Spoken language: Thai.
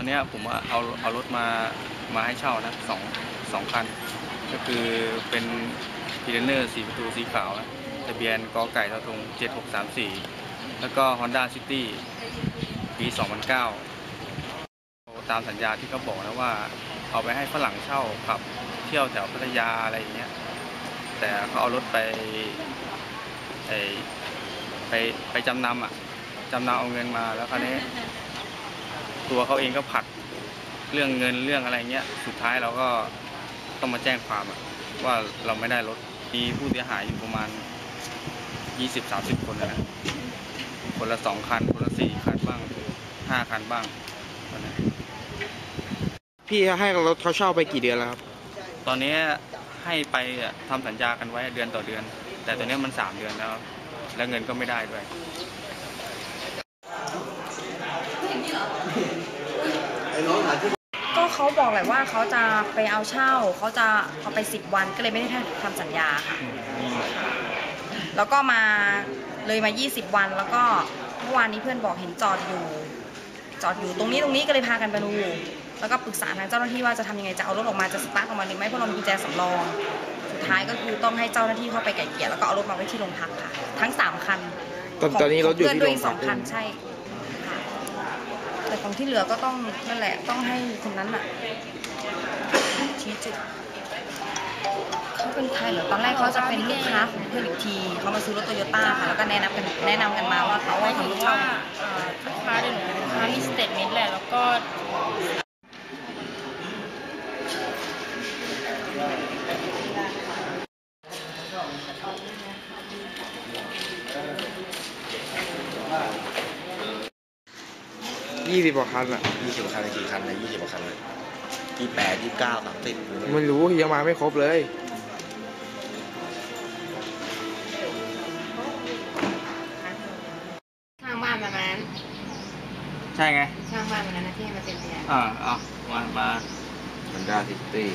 ตอนนี้ผมว่าเอาเอารถมามาให้เช่านะสองสองคัน ก็คือเป็นพีเดเนอร์สีประตูสีขาวนะทะเบียนกอไก่ทอทง7634 แล้วก็ Honda City ปี 2009 ตามสัญญาที่เขาบอกนะว่า เอาไปให้ฝรั่งเช่าขับเที่ยวแถวพัทยาอะไรอย่างเงี้ย แต่เขาเอารถไปไอไปไปจำนำอะจำนำเอาเงินมาแล้วคราวนี้ ตัวเขาเองก็ผัดเรื่องเงินเรื่องอะไรเงี้ย สุดท้ายเราก็ต้องมาแจ้งความอะว่าเราไม่ได้รถมีผู้เสียหายอยู่ประมาณ 20-30 คนนะคนละสองคัน คนละสี่คันบ้างห้าคันบ้างตอนนี้พี่ให้รถเขาเช่าไปกี่เดือนแล้วครับ ตอนนี้ให้ไปอะทำสัญญากันไว้เดือนต่อเดือน แต่ตอนนี้มันสามเดือนแล้ว แล้วเงินก็ไม่ได้ด้วย ก็เขาบอกแหละว่าเขาจะไปเอาเช่าเขาจะเอาไปสิบวันก็เลยไม่ได้ทำสัญญาค่ะ แล้วก็มาเลยมา 20 วันแล้วก็เมื่อวานนี้เพื่อนบอกเห็นจอดอยู่ จอดอยู่ตรงนี้ตรงนี้ก็เลยพากันไปดูแล้วก็ปรึกษาทางเจ้าหน้าที่ว่าจะทำยังไงจะเอารถออกมาจะสตาร์ทออกมาหรือไม่เพราะเรามีกุญแจสำรอง สุดท้ายก็คือต้องให้เจ้าหน้าที่เข้าไปไก่เกลี่ยแล้วก็เอารถมาไว้ที่โรงพักค่ะ ทั้งสามคันตอนตอนนี้รถอยู่ขงที่เพื่โรด้วงพัสกองคันใช่ แต่ของที่เหลือก็ต้องนั่นแหละต้องให้คนนั้นอะชี้จุดเขาเป็นใครเหรอตอนแรกเขาจะเป็นลูกค้าของเพื่อนอีกทีเขามาซื้อรถโตโยต้าค่ะแล้วก็แนะนำกันแนะนำกันมาว่าเขาว่าทำงรถเช่าว่าอ่อลูกค้าเดินหนูลูกค้ามีสเตทเมนต์แหละแล้วก็ ยี่สิบกว่าคันอะยี่สิบคันเลยกี่คันเลยยี่สิบคันเลยยี่แปดยี่เก้าสามสิบไม่รู้ยังมาไม่ครบเลยข้างบ้านวันนั้นใช่ไงข้างบ้านวันนั้นนะที่ให้มาเป็นพยานอ่าเอามามามันด้าซิตี้